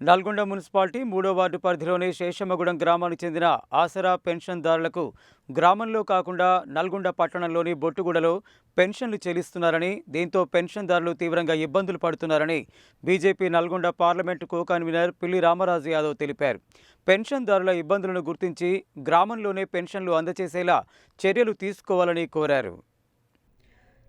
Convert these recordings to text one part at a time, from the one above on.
Nalgonda municipality మూడో ward పరిధిలోని శేషమ్మగూడెం గ్రామానికి చెందిన ఆసరా పెన్షన్దారులకు గ్రామంలో కాకుండా నల్గొండ పట్టణంలోని బొట్టుగూడలో పెన్షన్లు చెల్లిస్తున్నారని దీంతో పెన్షన్దారులు తీవ్రంగా ఇబ్బందులు పడుతున్నారని BJP Nalgonda parliament co convener Pilli Ramaraju Yadav తెలిపారు. పెన్షన్దారుల ఇబ్బందులను గుర్తించి గ్రామంలోనే పెన్షన్లు అందజేసేలా చర్యలు తీసుకోవాలని కోరారు.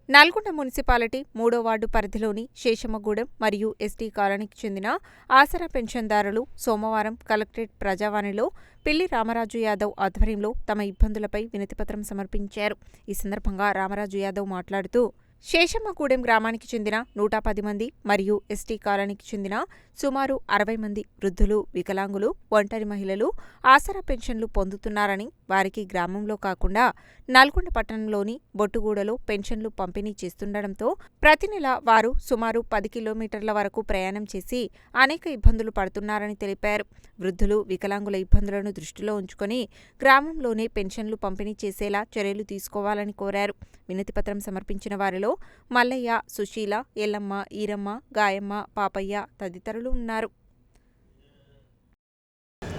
నల్గొండ మున్సిపాలిటీ మూడో వార్డు పరిధిలోని శేషమ్మగూడెం మరియు ఎస్టీ కాలనీకి చెందిన ఆసరా పెన్షన్దారులు సోమవారం కలెక్టరేట్ ప్రజావాణిలో పిల్లి రామరాజు యాదవ్ ఆధ్వర్యంలో తమ ఇబ్బందులపై వినతిపత్రం సమర్పించారు. ఈ సందర్భంగా రామరాజు యాదవ్ మాట్లాడుతూ శేషమ్మగూడెం గ్రామానికి చెందిన నూట పది మంది మరియు ఎస్టీ కాలనీకి చెందిన సుమారు అరవై మంది వృద్ధులు వికలాంగులు ఒంటరి మహిళలు ఆసరా పెన్షన్లు పొందుతున్నారని వారికి గ్రామంలో కాకుండా నల్గొండ పట్టణంలోని బొట్టుగూడలో పెన్షన్లు పంపిణీ చేస్తుండటంతో ప్రతి నెల వారు సుమారు పది కిలోమీటర్ల వరకు ప్రయాణం చేసి అనేక ఇబ్బందులు పడుతున్నారని తెలిపారు. వృద్ధులు వికలాంగుల ఇబ్బందులను దృష్టిలో ఉంచుకొని గ్రామంలోనే పెన్షన్లు పంపిణీ చేసేలా చర్యలు తీసుకోవాలని కోరారు. వినతిపత్రం సమర్పించిన వారిలో మల్లయ్య సుశీల ఎల్లమ్మ ఈరమ్మ గాయమ్మ పాపయ్య తదితరులు ఉన్నారు.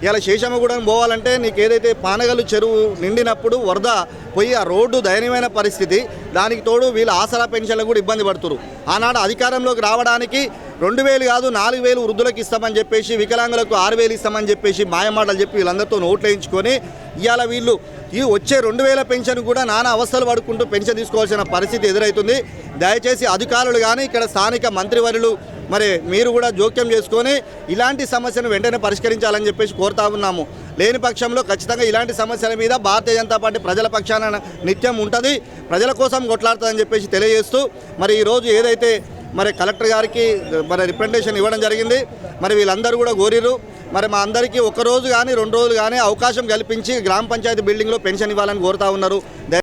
ఇలా శేషమ్మగూడెం పోవాలంటే నీకు ఏదైతే పానగల్లు చెరువు నిండినప్పుడు వరద పోయి ఆ రోడ్డు దయనీయమైన పరిస్థితి దానికి తోడు వీళ్ళు ఆసరా పెన్షన్లు కూడా ఇబ్బంది పడుతురు ఆనాడు అధికారంలోకి రావడానికి రెండు వేలు కాదు నాలుగు వేలు వృద్ధులకు ఇస్తామని చెప్పేసి వికలాంగులకు ఆరు వేలు ఇస్తామని చెప్పేసి మాయమాటలు చెప్పి వీళ్ళందరితో నోట్లు వేయించుకొని ఇవాళ వీళ్ళు ఈ వచ్చే రెండు వేల పెన్షన్ కూడా నానా అవస్థలు పడుకుంటూ పెన్షన్ తీసుకోవాల్సిన పరిస్థితి ఎదురవుతుంది దయచేసి అధికారులు కానీ ఇక్కడ స్థానిక మంత్రివర్యులు మరి మీరు కూడా జోక్యం చేసుకొని ఇలాంటి సమస్యను వెంటనే పరిష్కరించాలని చెప్పేసి కోరుతా ఉన్నాము. లేని పక్షంలో ఖచ్చితంగా ఇలాంటి సమస్యల మీద భారతీయ జనతా పార్టీ ప్రజల పక్షాన నిత్యం ఉంటుంది. ప్రజల కోసం కొట్లాడుతుందని చెప్పేసి తెలియజేస్తూ మరి ఈరోజు ఏదైతే మరి కలెక్టర్ గారికి మరి రిప్రజెంటేషన్ ఇవ్వడం జరిగింది మరి వీళ్ళందరూ కూడా కోరిరు మరి మా అందరికీ ఒకరోజు కానీ రెండు రోజులు కానీ అవకాశం కల్పించి గ్రామ పంచాయతీ బిల్డింగ్లో పెన్షన్ ఇవ్వాలని కోరుతా ఉన్నారు.